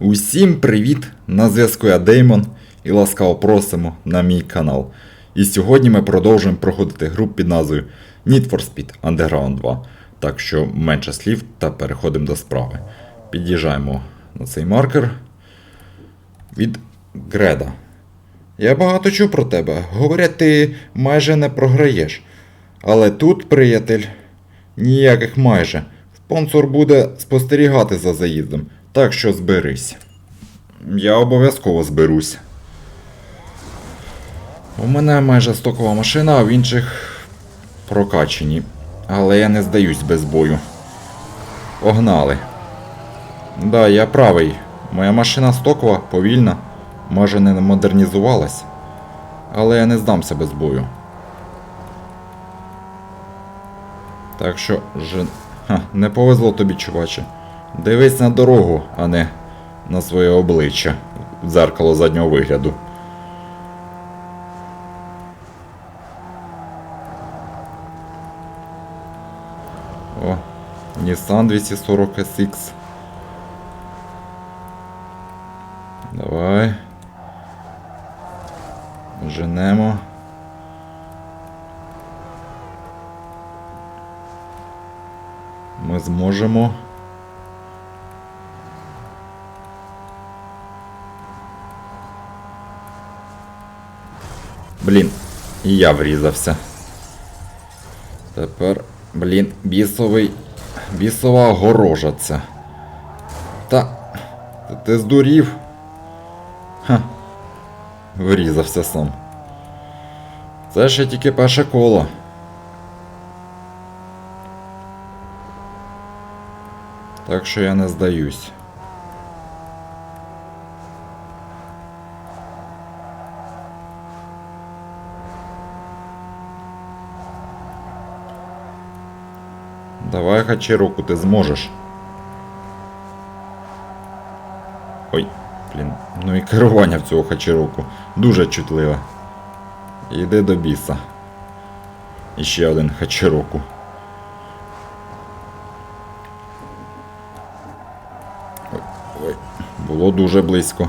Усім привіт! На зв'язку я Деймон і ласкаво просимо на мій канал. І сьогодні ми продовжуємо проходити гру під назвою Need for Speed Underground 2. Так що менше слів та переходимо до справи. Під'їжджаємо на цей маркер від Греда. Я багато чув про тебе. Говорять, ти майже не програєш. Але тут, приятель, ніяких майже. Спонсор буде спостерігати за заїздом, так що зберись. Я обов'язково зберусь. У мене майже стокова машина, а в інших прокачені. Але я не здаюсь без бою. Погнали. Да, я правий. Моя машина стокова, повільна, може не модернізувалась. Але я не здамся без бою. Так що ж... Ха, не повезло тобі, чуваче. Дивись на дорогу, а не на своє обличчя в дзеркало заднього вигляду. О, Nissan 240 SX. Давай. Женемо. Ми зможемо. Блін, і я врізався. Тепер, блін, бісовий. Бісова огорожа це. Та. Ти, здурів? Ха. Врізався сам. Це ще тільки перше коло. Так що я не здаюсь. Давай хачіроку, ти зможеш. Ой, блін, ну і керування в цього хачіроку дуже чутливе. Іди до біса. І ще один хачіроку. Ой, було дуже близько.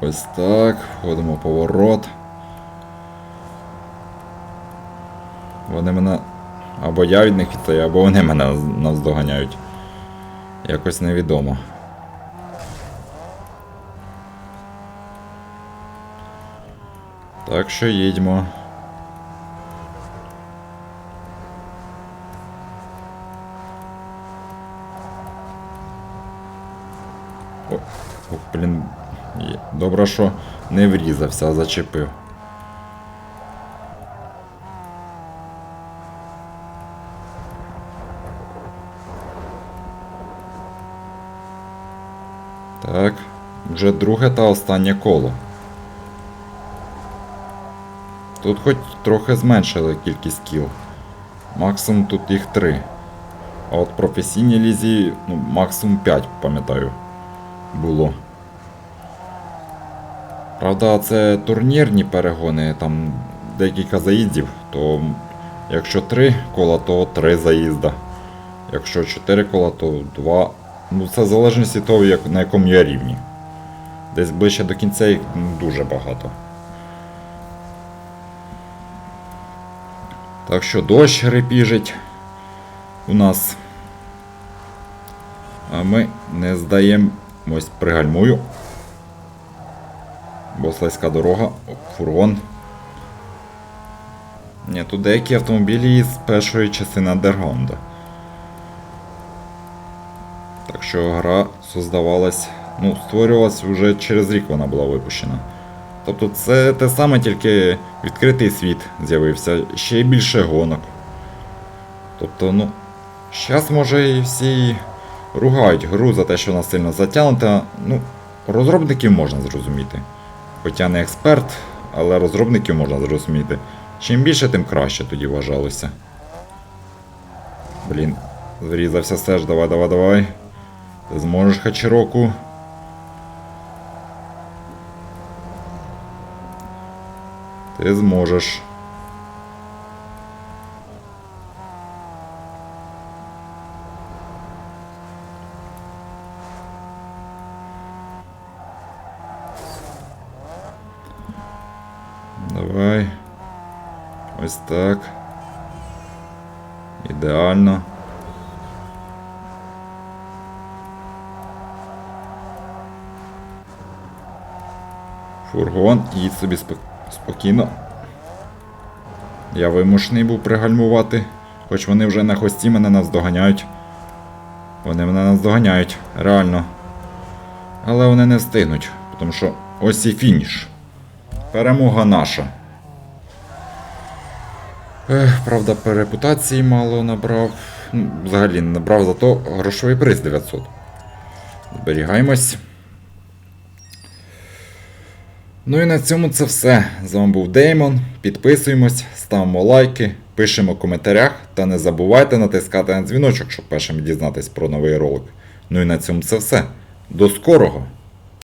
Ось так, входимо в поворот. Вони мене. Або я від них відстаю, або вони мене наздоганяють. Якось невідомо. Так що їдьмо. О, ох, блін. Добре, що не врізався, а зачепив. Так, вже друге та останнє коло. Тут хоч трохи зменшили кількість кіл. Максимум тут їх 3. А от в професійній лізі ну, максимум 5, пам'ятаю, було. Правда, це турнірні перегони, там декілька заїздів, то якщо 3 кола, то 3 заїзда. Якщо 4 кола, то 2. Ну, це в залежності від того, як, на якому я рівні. Десь ближче до кінця їх ну, дуже багато. Так що дощ репіжить у нас. А ми не здаємось пригальмую. Бо слизька дорога, фургон. Ні, тут деякі автомобілі з першої частини Андерграунда. Так що гра создавалась, ну, створювалась вже через рік вона була випущена. Тобто це те саме, тільки відкритий світ з'явився, ще й більше гонок. Тобто, ну, зараз може і всі ругають гру за те, що вона сильно затягнута. Ну, розробників можна зрозуміти. Хоча не експерт, але розробників можна зрозуміти. Чим більше, тим краще тоді вважалося. Блін, зрізався Серж, давай, давай, давай. Ти зможеш хачіроку. Ты сможешь. Давай. Вот так. Идеально. Фургон, їдь собі спо- спокійно. Я вимушений був пригальмувати, хоч вони вже на хвості мене наздоганяють. Вони мене наздоганяють, реально. Але вони не встигнуть, тому що ось і фініш. Перемога наша. Ех, правда, по репутації мало набрав. Взагалі не набрав, зато грошовий приз 900. Зберігаємось. Ну і на цьому це все. З вами був Деймон. Підписуємось, ставимо лайки, пишемо в коментарях та не забувайте натискати на дзвіночок, щоб першим дізнатись про новий ролик. Ну і на цьому це все. До скорого!